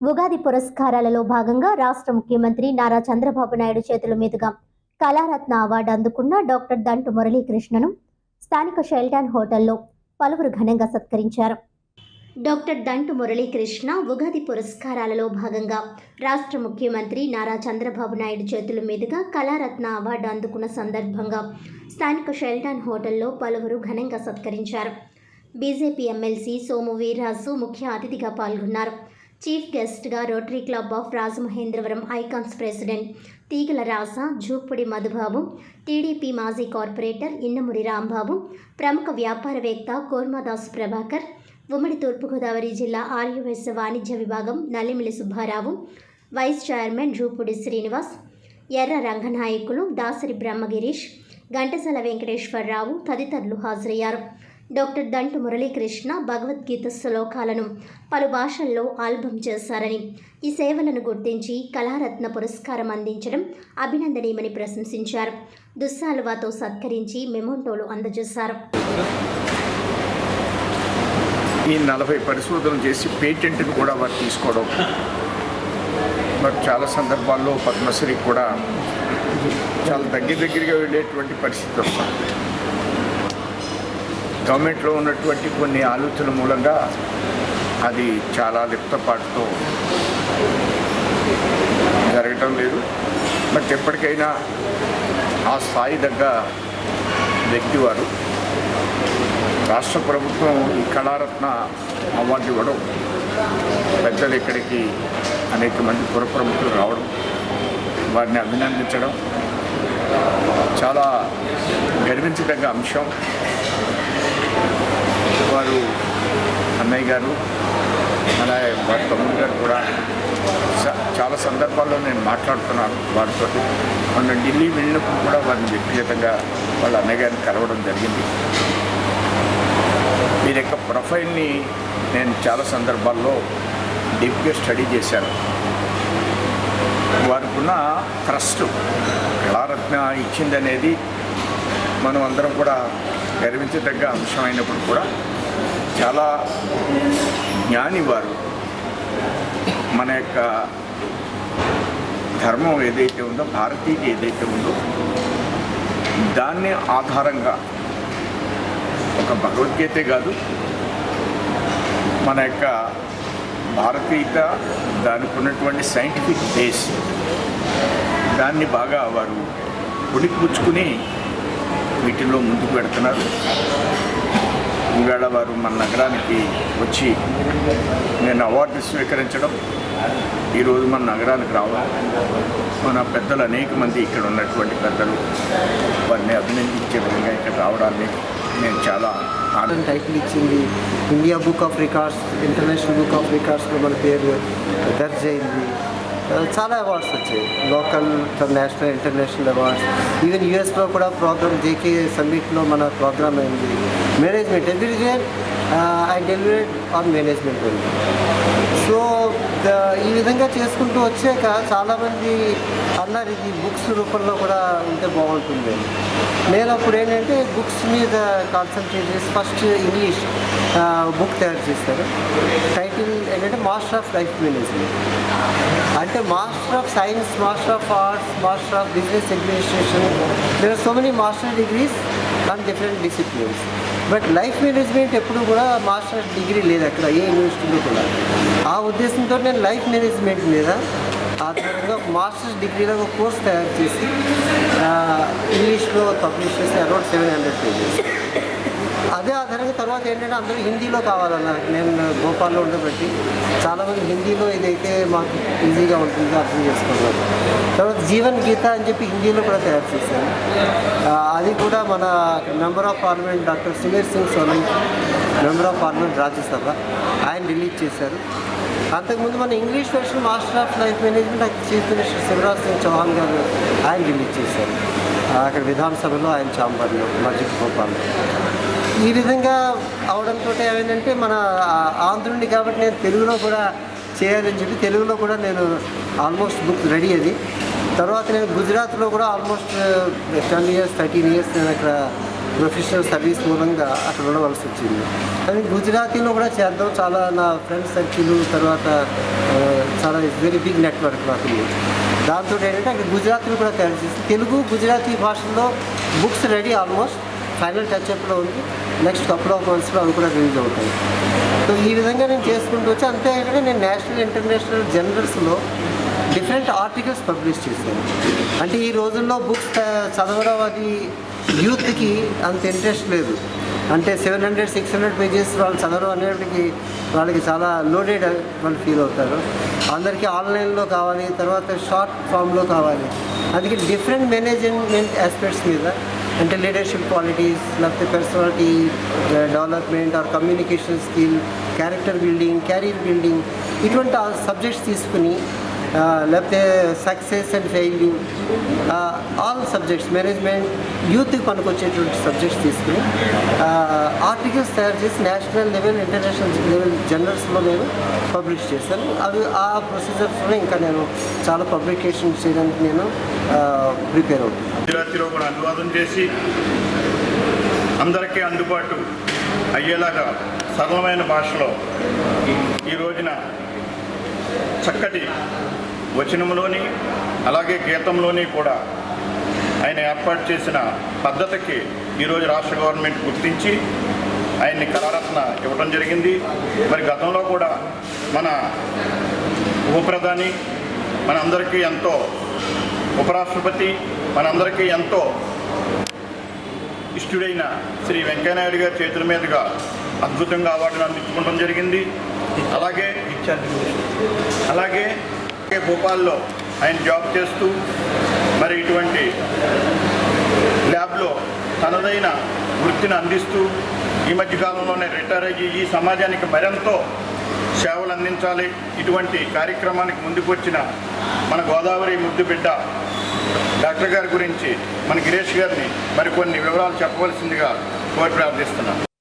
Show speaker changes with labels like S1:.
S1: ఉగాది పురస్కారాలలో భాగంగా రాష్ట్ర ముఖ్యమంత్రి నారా చంద్రబాబు నాయుడు చేతుల మీదుగా కళారత్న అవార్డు అందుకున్న డాక్టర్ దంటు మురళీకృష్ణను స్థానిక షెల్టాన్ హోటల్లో పలువురు ఘనంగా సత్కరించారు. డాక్టర్ దంటు మురళీకృష్ణ ఉగాది పురస్కారాలలో భాగంగా రాష్ట్ర ముఖ్యమంత్రి నారా చంద్రబాబు నాయుడు చేతుల మీదుగా కళారత్న అవార్డు అందుకున్న సందర్భంగా స్థానిక షెల్టాన్ హోటల్లో పలువురు ఘనంగా సత్కరించారు. బీజేపీ ఎమ్మెల్సీ సోము వీర్రాజు ముఖ్య అతిథిగా పాల్గొన్నారు. చీఫ్ గెస్ట్గా rotary club of Rajamahendravaram icons president Teegala Rasa Jupudi Madhubabu TDP మాజీ కార్పొరేటర్ ఇన్నమురి రాంబాబు ప్రముఖ వ్యాపారవేత్త కోర్మాదాస్ ప్రభాకర్ ఉమ్మడి తూర్పుగోదావరి జిల్లా ఆర్యవైశ్య వాణిజ్య విభాగం నల్లిమిలి సుబ్బారావు వైస్ చైర్మన్ జూపుడి శ్రీనివాస్ ఎర్ర రంగనాయకులు దాసరి బ్రహ్మగిరీష్ ఘంటసాల వెంకటేశ్వరరావు తదితరులు హాజరయ్యారు. డాక్టర్ దంటు మురళీకృష్ణ భగవద్గీత శ్లోకాలను పలు భాషల్లో ఆల్బమ్ చేశారని. ఈ సేవలను గుర్తించి కళారత్న పురస్కారం అందించడం అభినందనీయమని ప్రశంసించారు. దుస్సాలువాతో సత్కరించి మెమోంటోలు అందజేశారు.
S2: ఈ నలభై పరిశోధనలు చేసి పేటెంట్ని కూడా వారు తీసుకోవడం. మరి చాలా సందర్భాల్లో పద్మశ్రీ కూడా చాలా దగ్గర దగ్గరగా వెళ్ళేటువంటి పరిస్థితి వస్తుంది. గవర్నమెంట్లో ఉన్నటువంటి కొన్ని ఆలోచనల మూలంగా అది చాలా లిప్తపాటుతో జరగటం లేదు. బట్ ఎప్పటికైనా ఆ స్థాయి దగ్గ వ్యక్తి వారు రాష్ట్ర ప్రభుత్వం ఈ కళారత్న అవార్డు ఇవ్వడం పెద్దలు ఇక్కడికి అనేక మంది పుర ప్రముఖులు రావడం వారిని అభినందించడం చాలా గర్వించదగ్గ అంశం. వారు అన్నయ్య గారు అలాగే వారి తమ్ముడు గారు కూడా చాలా సందర్భాల్లో నేను మాట్లాడుతున్నాను వారితో మొన్న ఢిల్లీ వెళ్ళినప్పుడు కూడా వారిని వ్యక్తిగతంగా వాళ్ళ అన్నయ్య గారిని కలవడం జరిగింది. వీరి యొక్క ప్రొఫైల్ని నేను చాలా సందర్భాల్లో డీప్గా స్టడీ చేశాను. వారికున్న ట్రస్ట్ కళారత్న ఇచ్చిందనేది మనం అందరం కూడా గర్వించదగ్గ అంశమైనప్పుడు కూడా చాలా జ్ఞాని వారు మన యొక్క ధర్మం ఏదైతే ఉందో భారతీయ ఏదైతే ఉందో దాన్ని ఆధారంగా ఒక భగవద్గీతే కాదు మన యొక్క భారతీయత దానికి ఉన్నటువంటి సైంటిఫిక్ బేస్ దాన్ని బాగా వారు పుణిపుచ్చుకుని వీటిల్లో ముందుకు పెడుతున్నారు ఈవేళ వారు మన నగరానికి వచ్చి నేను అవార్డు స్వీకరించడం ఈరోజు మన నగరానికి రావడం. మన పెద్దలు అనేక మంది ఇక్కడ ఉన్నటువంటి పెద్దలు వారిని అభినందించే విధంగా ఇక్కడ రావడాన్ని నేను చాలా ఆనంద
S3: టైటిల్ ఇచ్చింది. India book of records international book of రికార్డ్స్లో మన పేరు దర్జ్ అయింది చాలా అవార్డ్స్ వచ్చాయి. Local national international awards even యూఎస్లో కూడా ప్రోగ్రామ్ జేకే సమ్మిట్లో మన ప్రోగ్రామ్ అయింది. Management every year I deliberate on management ఉంది సో ఈ విధంగా చేసుకుంటూ వచ్చాక చాలామంది అన్నారు ఇది బుక్స్ రూపంలో కూడా ఉంటే బాగుంటుంది. నేను అప్పుడు ఏంటంటే బుక్స్ మీద కాన్సన్ట్రేట్ చేసి ఫస్ట్ ఇంగ్లీష్ బుక్ తయారు చేస్తారు టైటిల్ ఏంటంటే మాస్టర్ ఆఫ్ లైఫ్ మేనేజ్మెంట్. అంటే master of science master of arts master of business administration. There are so many master degrees on different disciplines but life management ఎప్పుడు కూడా master degree లేదు అక్కడ ఏ యూనివర్సిటీలో కూడా. ఆ ఉద్దేశంతో నేను లైఫ్ మేనేజ్మెంట్ మీద ఆధారంగా ఒక మాస్టర్స్ డిగ్రీలో ఒక కోర్స్ తయారు చేసి ఇంగ్లీష్లో పబ్లిష్ చేసి అరౌండ్ సెవెన్ హండ్రెడ్ పేజెస్. అదే ఆధారంగా తర్వాత ఏంటంటే అందరూ హిందీలో కావాలన్నారు. నేను భోపాల్లో ఉండబట్టి చాలామంది హిందీలో ఇదైతే మాకు ఈజీగా ఉంటుందో అర్థం చేసుకున్నారు. తర్వాత జీవన్ గీత అని చెప్పి హిందీలో కూడా తయారు చేశాను అది కూడా మన member of parliament doctor Sumer Singh Solanki member of parliament Rajya Sabha ఆయన రిలీజ్ చేశారు. అంతకుముందు మన English version master of life management chief minister Shivraj Singh Chouhan garu ఆయన రిలీజ్ చేశారు. అక్కడ విధానసభలో ఆయన చాంబర్లో మస్జిద్ భోపాల్లో. ఈ విధంగా అవడంతో ఏమైందంటే మన ఆంధ్రుడిని కాబట్టి నేను తెలుగులో కూడా చేయాలని చెప్పి తెలుగులో కూడా నేను ఆల్మోస్ట్ బుక్ రెడీ అది. తర్వాత నేను గుజరాత్లో కూడా almost ten years thirteen years నేను అక్కడ ప్రొఫెషనల్ సర్వీస్ మూలంగా అక్కడ ఉండవలసి వచ్చింది. కానీ గుజరాతీలో కూడా చేద్దాం చాలా నా ఫ్రెండ్స్ సర్కిల్ తర్వాత చాలా వెరీ బిగ్ నెట్వర్క్ నాకు దాంతో ఏంటంటే అక్కడ గుజరాత్లో కూడా తయారు చేసి తెలుగు గుజరాతీ భాషల్లో books ready almost. Final touch అప్లో ఉంది. నెక్స్ట్ కపుల్ ఆఫ్ మంత్స్లో అవి కూడా రిలీజ్ అవుతాయి. సో ఈ విధంగా నేను చేసుకుంటూ వచ్చి అంతేకాకుండా నేను నేషనల్ ఇంటర్నేషనల్ జర్నల్స్లో డిఫరెంట్ ఆర్టికల్స్ పబ్లిష్ చేశాను. అంటే ఈ రోజుల్లో బుక్స్ చదవడం అది యూత్కి అంత ఇంట్రెస్ట్ లేదు. అంటే seven hundred six hundred pages వాళ్ళు చదవడం అనేటికి వాళ్ళకి చాలా లోడెడ్ వాళ్ళు ఫీల్ అవుతారు. అందరికీ ఆన్లైన్లో కావాలి తర్వాత షార్ట్ ఫామ్లో కావాలి. అందుకే డిఫరెంట్ మేనేజ్మెంట్ ఆస్పెక్ట్స్ మీద అంటే లీడర్షిప్ క్వాలిటీస్ లేకపోతే personality development or communication skill character building career building ఇటువంటి సబ్జెక్ట్స్ తీసుకుని లేకపోతే success and failure all subjects management యూత్కి పనికొచ్చేటువంటి సబ్జెక్ట్స్ తీసుకుని ఆర్టికల్స్ తయారు చేసి నేషనల్ లెవెల్ ఇంటర్నేషనల్ లెవెల్ జర్నల్స్లో నేను పబ్లిష్ చేశాను. అవి ఆ ప్రొసీజర్స్లో ఇంకా నేను చాలా పబ్లికేషన్ చేయడానికి నేను ప్రిపేర్ అవుతున్నాను.
S4: గుజరాతీలో కూడా అనువాదం చేసి అందరికీ అందుబాటు అయ్యేలాగా సరళమైన భాషలో ఈ రోజున చక్కటి వచనంలోని అలాగే గీతంలోని కూడా ఆయన ఏర్పాటు చేసిన పద్ధతికి ఈరోజు రాష్ట్ర గవర్నమెంట్ గుర్తించి ఆయన్ని కళారత్న ఇవ్వడం జరిగింది. మరి గతంలో కూడా మన ఉపప్రధాని మనందరికీ ఎంతో ఉపరాష్ట్రపతి మనందరికీ ఎంతో ఇష్టుడైన శ్రీ వెంకయ్యనాయుడు గారి చేతుల మీదుగా అద్భుతంగా అవార్డును అందించుకోవడం జరిగింది. అలాగే అలాగే భోపాల్లో ఆయన జాబ్ చేస్తూ మరి ఇటువంటి ల్యాబ్లో తనదైన వృత్తిని అందిస్తూ ఈ మధ్యకాలంలోనే రిటైర్ అయ్యి ఈ సమాజానికి మరెంతో సేవలు అందించాలి. ఇటువంటి కార్యక్రమానికి ముందుకొచ్చిన మన గోదావరి ముద్దు బిడ్డ డాక్టర్ గారి గురించి మన గిరీష్ గారిని మరికొన్ని వివరాలు చెప్పవలసిందిగా కోరి ప్రార్థిస్తున్నాను.